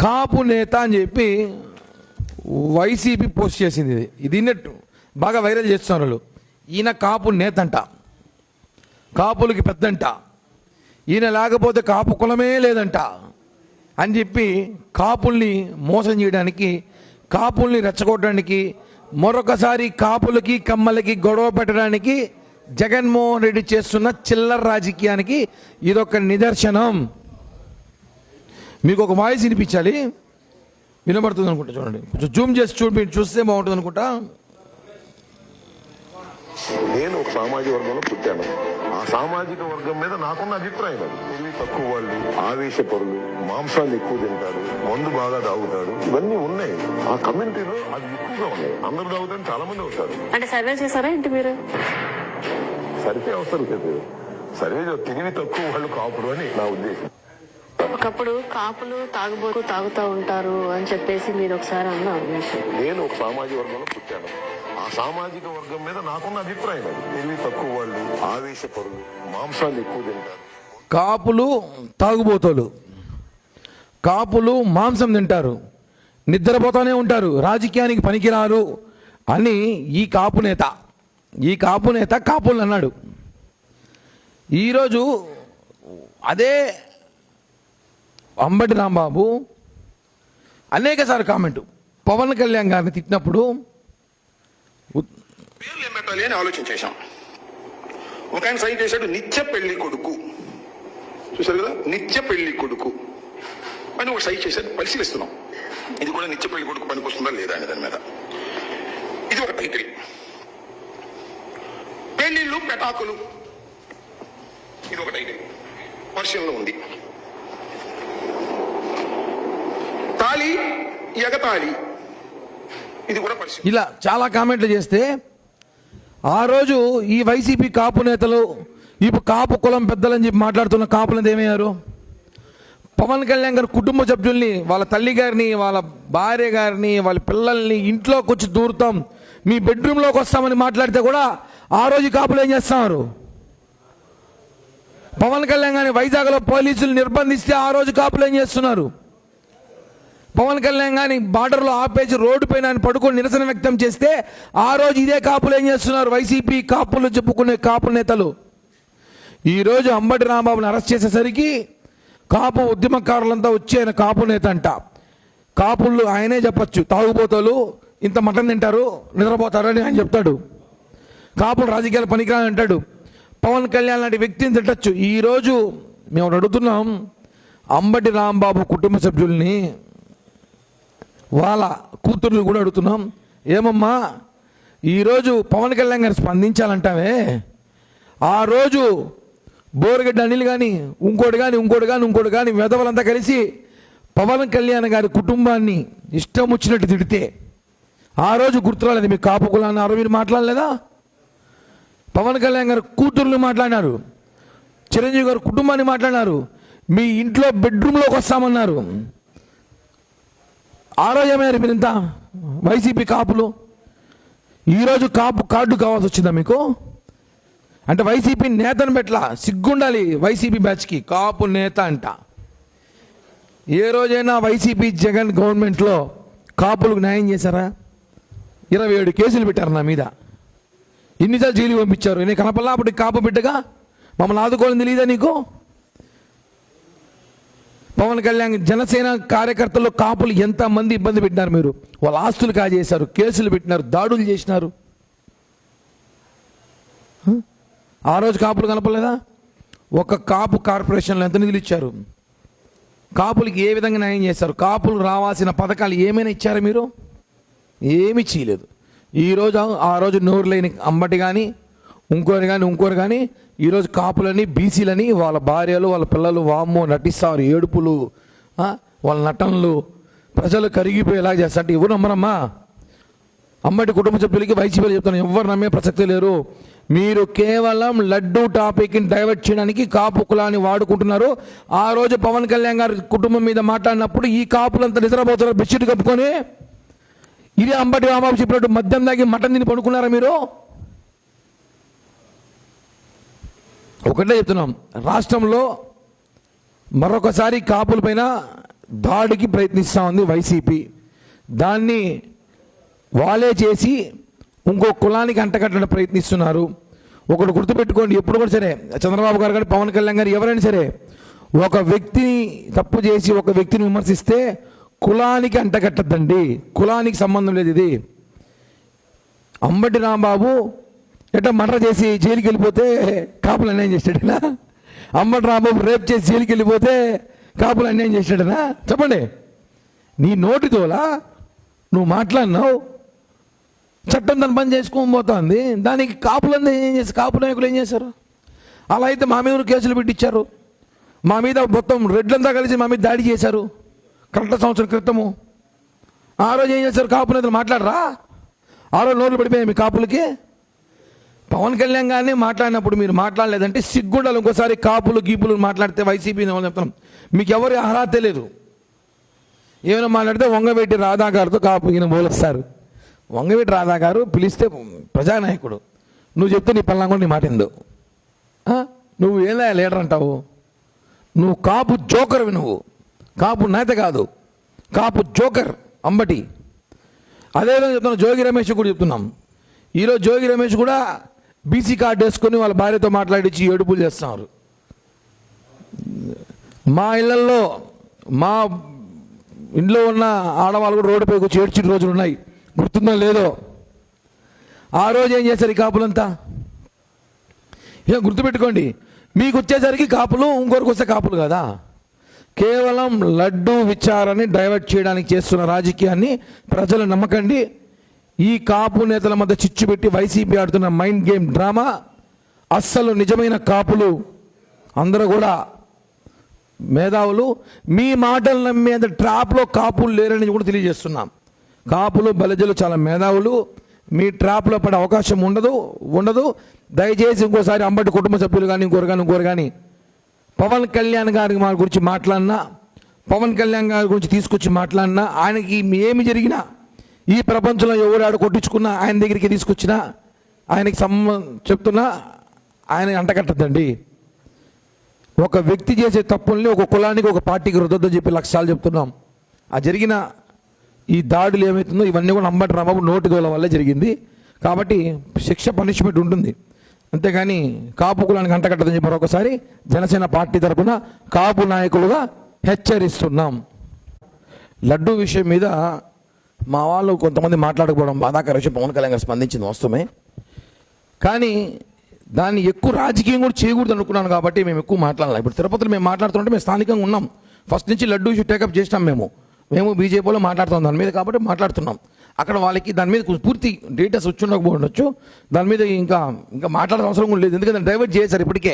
కాపు నేత అని చెప్పి వైసీపీ పోస్ట్ చేసింది. ఇది ఇది బాగా వైరల్ చేస్తున్నారు వాళ్ళు. ఈయన కాపు నేతంట. కాపులకి పెద్దంట. ఈయన లేకపోతే కాపు కులమే లేదంట అని చెప్పి కాపుల్ని మోసం చేయడానికి కాపుల్ని రెచ్చగొట్టడానికి మరొకసారి కాపులకి కమ్మలకి గొడవ పెట్టడానికి జగన్మోహన్ రెడ్డి చేస్తున్న చిల్లర రాజకీయానికి ఇదొక నిదర్శనం. మీకు ఒక వాయిస్ వినిపించాలి? వినబడుతుంది అనుకుంటా చూడండి. కొంచెం జూమ్ చేసి చూడండి మీరు చూస్తే బాగుంటుంది అనుకుంటా నేను ఒక సామాజిక వర్గంలో పుట్టాను. ఆ సామాజిక వర్గం మీద నాకున్న అభిప్రాయం అది. తెలివి తక్కువ వాళ్ళు ఆవేశపరులు మాంసాన్ని ఎక్కువ తింటారు మందు బాగా తాగుతాడు ఇవన్నీ ఉన్నాయి. ఆ కమ్యూనిటీలో అది ఎక్కువగా ఉన్నాయి. అందరూ తాగుతారు చాలా మంది అవుతారు. అంటే సర్వే చేశారా ఏంటి మీరు? సరిపే అవసరం లేదు. సర్వే తెలివి తక్కువ వాళ్ళు కాపుడు అని నా ఉద్దేశం. ఒకప్పుడు కాపులు తాగుబోతు తాగుతూ ఉంటారు అని చెప్పేసి మీరు ఒకసారి అన్నారు. నేను ఒక సామాజిక వర్గంలో పుట్టాను. ఆ సామాజిక వర్గం మీద నాకున్న అభిప్రాయం అది. తెలివి తక్కువ వాళ్ళు ఆవేశపరులు మాంసాన్ని ఎక్కువ తింటారు. కాపులు తాగుబోతోలు. కాపులు మాంసం తింటారు. నిద్రపోతూనే ఉంటారు. రాజకీయానికి పనికిరారు అని ఈ కాపు నేత ఈ కాపు నేత కాపులు అన్నాడు. ఈరోజు అదే అంబటి రాంబాబు అనేకసార్లు కామెంట్. పవన్ కళ్యాణ్ గారిని తిట్టినప్పుడు పేర్లు ఏం పెట్టాలి అని ఆలోచన చేశాం ఒక ఆయన సైన్ చేశాడు నిత్య పెళ్ళి కొడుకు. చూశారు కదా? నిత్య పెళ్ళి కొడుకు. అని ఒక సైన్ చేశాడు పరిశీలిస్తున్నాం. ఇది కూడా నిత్య పెళ్ళి కొడుకు పనికొస్తుందా లేదా అని దాని మీద. ఇది ఒక టైటిల్ పెళ్ళిళ్ళు పెటాకులు. ఇది ఒక టైటిల్ వర్షంలో ఉంది. ఎగతాళి ఇది కూడా పరిస్థితి ఇలా చాలా కామెంట్లు చేస్తే ఆ రోజు ఈ వైసీపీ కాపు నేతలు ఇప్పుడు కాపు కులం పెద్దలని చెప్పి మాట్లాడుతున్న కాపులంది ఏమయ్యారు? పవన్ కళ్యాణ్ గారి కుటుంబ సభ్యుల్ని వాళ్ళ తల్లి గారిని వాళ్ళ భార్య గారిని వాళ్ళ పిల్లల్ని ఇంట్లోకి వచ్చి దూరుతాం మీ బెడ్రూమ్లోకి వస్తామని మాట్లాడితే కూడా ఆ రోజు కాపులు ఏం చేస్తున్నారు? పవన్ కళ్యాణ్ గారిని వైజాగ్లో పోలీసులు నిర్బంధిస్తే ఆ రోజు కాపులు ఏం చేస్తున్నారు? పవన్ కళ్యాణ్ కానీ బార్డర్లో ఆపేసి రోడ్డు పైన ఆయన పడుకొని నిరసన వ్యక్తం చేస్తే ఆ రోజు ఇదే కాపులు ఏం చేస్తున్నారు? వైసీపీ కాపులు చెప్పుకునే కాపు నేతలు. ఈరోజు అంబటి రాంబాబుని అరెస్ట్ చేసేసరికి కాపు ఉద్యమకారులంతా వచ్చి ఆయన కాపు నేత అంట కాపుళ్ళు ఆయనే చెప్పచ్చు. తాగుబోతలు ఇంత మటన్ తింటారు నిద్రపోతారు అని ఆయన చెప్తాడు. కాపులు రాజకీయాలు పనికిరాని అంటాడు. పవన్ కళ్యాణ్ లాంటి వ్యక్తిని తిట్టచ్చు. ఈరోజు మేము అడుగుతున్నాం అంబటి రాంబాబు కుటుంబ సభ్యుల్ని వాళ్ళ కూతుర్ని కూడా అడుగుతున్నాం. ఏమమ్మా ఈరోజు పవన్ కళ్యాణ్ గారు స్పందించాలంటావే? ఆ రోజు బోరగడ్డ అనిల్ కానీ ఇంకోటి కానీ ఇంకోటి కానీ ఇంకోటి కానీ వెధవలంతా కలిసి పవన్ కళ్యాణ్ గారి కుటుంబాన్ని ఇష్టం వచ్చినట్టు తిడితే ఆ రోజు గుర్తురాలేదు మీ కాపు కులాన్ని. ఆ రోజు మీరు మాట్లాడలేదా? పవన్ కళ్యాణ్ గారు కూతుర్ని మాట్లాడినారు. చిరంజీవి గారు కుటుంబాన్ని మాట్లాడినారు. మీ ఇంట్లో బెడ్రూమ్లోకి వస్తామన్నారు. ఆ మీరు ఇంత వైసీపీ కాపులు. ఈరోజు కాపు కార్డు కావాల్సి వచ్చిందా మీకు? అంటే వైసీపీ నేతను పెట్ల సిగ్గుండాలి వైసీపీ బ్యాచ్కి. కాపు నేత అంట. ఏ రోజైనా వైసీపీ జగన్ గవర్నమెంట్లో కాపులకు న్యాయం చేశారా? ఇరవై ఏడు కేసులు పెట్టారు నా మీద. ఇన్నిసార్లు జైలు పంపించారు. నేను కనపల్లా అప్పుడు కాపు బిడ్డగా? మమ్మల్ని ఆదుకోవాలని తెలియదా నీకు? పవన్ కళ్యాణ్ జనసేన కార్యకర్తలు కాపులు ఎంతమంది ఇబ్బంది పెట్టినారు మీరు? వాళ్ళ ఆస్తులు కాజేశారు కేసులు పెట్టినారు దాడులు చేసినారు. ఆ రోజు కాపులు కనపలేదా ఒక కాపు కార్పొరేషన్లో ఎంత నిధులు ఇచ్చారు? కాపులకి ఏ విధంగా న్యాయం చేశారు? కాపులు రావాల్సిన పథకాలు ఏమైనా ఇచ్చారా మీరు? ఏమీ చేయలేదు. ఈరోజు ఆ రోజు నోరు లేని అంబటి కానీ ఇంకోరు కానీ ఇంకోరు కానీ ఈరోజు కాపులని బీసీలని వాళ్ళ భార్యలు వాళ్ళ పిల్లలు వామ్మో నటిస్తారు ఏడుపులు వాళ్ళ నటనలు. ప్రజలు కరిగిపోయేలా చేస్తారు. ఎవరు నమ్మరమ్మా? అమ్మటి కుటుంబ సభ్యులకి వైసీపీలు చెప్తాను ఎవరు నమ్మే ప్రసక్తి లేరు. మీరు కేవలం లడ్డు టాపిక్ని డైవర్ట్ చేయడానికి కాపు కులాన్ని వాడుకుంటున్నారు. ఆ రోజు పవన్ కళ్యాణ్ గారి కుటుంబం మీద మాట్లాడినప్పుడు ఈ కాపులంతా నిద్రపోతున్నారు బెడ్షీట్ కప్పుకొని. ఇదే అంబటి రామాబు చెప్పినట్టు మద్యం దాగి మటన్ తిని పడుకున్నారా మీరు? ఒకటే చెప్తున్నాం. రాష్ట్రంలో మరొకసారి కాపులపైన దాడికి ప్రయత్నిస్తూ ఉంది వైసీపీ. దాన్ని వాళ్ళే చేసి ఇంకో కులానికి అంటగట్టడం ప్రయత్నిస్తున్నారు. ఒకటి గుర్తుపెట్టుకోండి ఎప్పుడు కూడా సరే చంద్రబాబు గారు కానీ పవన్ కళ్యాణ్ గారు ఎవరైనా సరే ఒక వ్యక్తిని తప్పు చేసి ఒక వ్యక్తిని విమర్శిస్తే కులానికి అంటగట్టద్దండి. కులానికి సంబంధం లేదు ఇది. అంబటి రాంబాబు ఎట్లా మర్ర చేసి జైలుకి వెళ్ళిపోతే కాపులు అన్యాయం చేసాడనా అమ్మటి రాంబాబు రేప్ చేసి జైలుకి వెళ్ళిపోతే కాపులు అన్యాయం చేసాడనా చెప్పండి. నీ నోటితోలా నువ్వు మాట్లాడినావు? చట్టం దాని పని చేసుకోని పోతుంది. దానికి కాపులందరూ ఏం చేసి కాపు నాయకులు ఏం చేశారు అలా అయితే మా మీద కేసులు పెట్టించారు మా మీద మొత్తం రెడ్లంతా కలిసి మా మీద దాడి చేశారు. కరెక్ట్ సంవత్సరం క్రితము. ఆ రోజు ఏం చేశారు కాపు నేతలు మాట్లాడరా? ఆ రోజు నోట్లు పడిపోయాయి మీ కాపులకి. పవన్ కళ్యాణ్ గారిని మాట్లాడినప్పుడు మీరు మాట్లాడలేదంటే సిగ్గుండాలి ఇంకోసారి కాపులు గీపులు మాట్లాడితే వైసీపీ చెప్తున్నాం చెప్తాం మీకు ఎవరి అర్హత తెలియదు ఏమైనా మాట్లాడితే వంగవేటి రాధా గారితో కాపు ఈయన పోలుస్తారు. వంగవేటి రాధా గారు పిలిస్తే ప్రజానాయకుడు. నువ్వు చెప్తే నీ పల్లా కూడా నీ మాట ఎందు నువ్వు ఏం లీడర్ అంటావు. నువ్వు కాపు జోకర్వి నువ్వు. కాపు నేత కాదు. కాపు జోకర్ అంబటి. అదేవిధంగా చెప్తున్నాం జోగి రమేష్ కూడా చెప్తున్నాం. ఈరోజు జోగి రమేష్ కూడా బీసీ కార్డు వేసుకొని వాళ్ళ భార్యతో మాట్లాడించి ఏడుపులు చేస్తున్నారు. మా ఇళ్ళలో మా ఇంట్లో ఉన్న ఆడవాళ్ళు కూడా రోడ్డుపై వచ్చి ఏడ్చిన రోజులు ఉన్నాయి. గుర్తుందో లేదో? ఆ రోజు ఏం చేశారు ఈ కాపులంతా? ఇక గుర్తుపెట్టుకోండి మీకు వచ్చేసరికి కాపులు ఇంకొకరికి వస్తే కాపులు కదా? కేవలం లడ్డు విచారాన్ని డైవర్ట్ చేయడానికి చేస్తున్న రాజకీయాన్ని ప్రజలు నమ్మకండి. ఈ కాపు నేతల మధ్య చిచ్చు పెట్టి వైసీపీ ఆడుతున్న మైండ్ గేమ్ డ్రామా అస్సలు నిజమైన కాపులు అందరూ కూడా మేధావులు. మీ మాటలు మీద ట్రాప్లో కాపులు లేరని కూడా తెలియజేస్తున్నాం. కాపులు బలజలు చాలా మేధావులు. మీ ట్రాప్లో పడే అవకాశం ఉండదు ఉండదు. దయచేసి ఇంకోసారి అంబటి కుటుంబ సభ్యులు కానీ ఇంకోరు కానీ ఇంకోరు కానీ పవన్ కళ్యాణ్ గారి మా గురించి మాట్లాడినా పవన్ కళ్యాణ్ గారి గురించి తీసుకొచ్చి మాట్లాడినా ఆయనకి ఏమి జరిగినా ఈ ప్రపంచంలో ఎవరు ఆడ కొట్టించుకున్నా ఆయన దగ్గరికి తీసుకొచ్చినా ఆయనకి సంబ చెప్తున్నా ఆయన అంటకట్టద్దండి ఒక వ్యక్తి చేసే తప్పుల్ని ఒక కులానికి ఒక పార్టీకి రుద్దొద్దని చెప్పి లక్ష్యాలు చెప్తున్నాం. ఆ జరిగిన ఈ దాడులు ఏమవుతుందో ఇవన్నీ కూడా అంబటి రామబాబు నోటి దోల వల్లే జరిగింది. కాబట్టి శిక్ష పనిష్మెంట్ ఉంటుంది. అంతేగాని కాపు కులానికి అంటకట్టదని చెప్పి మరొకసారి జనసేన పార్టీ తరఫున కాపు నాయకులుగా హెచ్చరిస్తున్నాం. లడ్డు విషయం మీద మా వాళ్ళు కొంతమంది మాట్లాడకపోవడం బాధాకర. విషయం పవన్ కళ్యాణ్ గారు స్పందించింది వాస్తవమే. కానీ దాన్ని ఎక్కువ రాజకీయం కూడా చేయకూడదు అనుకున్నాను కాబట్టి మేము ఎక్కువ మాట్లాడాలి ఇప్పుడు తిరుపతిలో మేము మాట్లాడుతుంటే మేము స్థానికంగా ఉన్నాం. ఫస్ట్ నుంచి లడ్డూ ఇష్యూ టేకప్ చేసినాం మేము. మేము బీజేపీలో మాట్లాడుతాం దాని మీద కాబట్టి మాట్లాడుతున్నాం. అక్కడ వాళ్ళకి దాని మీద పూర్తి డీటెయిల్స్ వచ్చి ఉండకపోవచ్చు. దాని మీద ఇంకా ఇంకా మాట్లాడాల్సిన అవసరం కూడా లేదు. ఎందుకంటే డైవర్ట్ చేశారు ఇప్పటికే.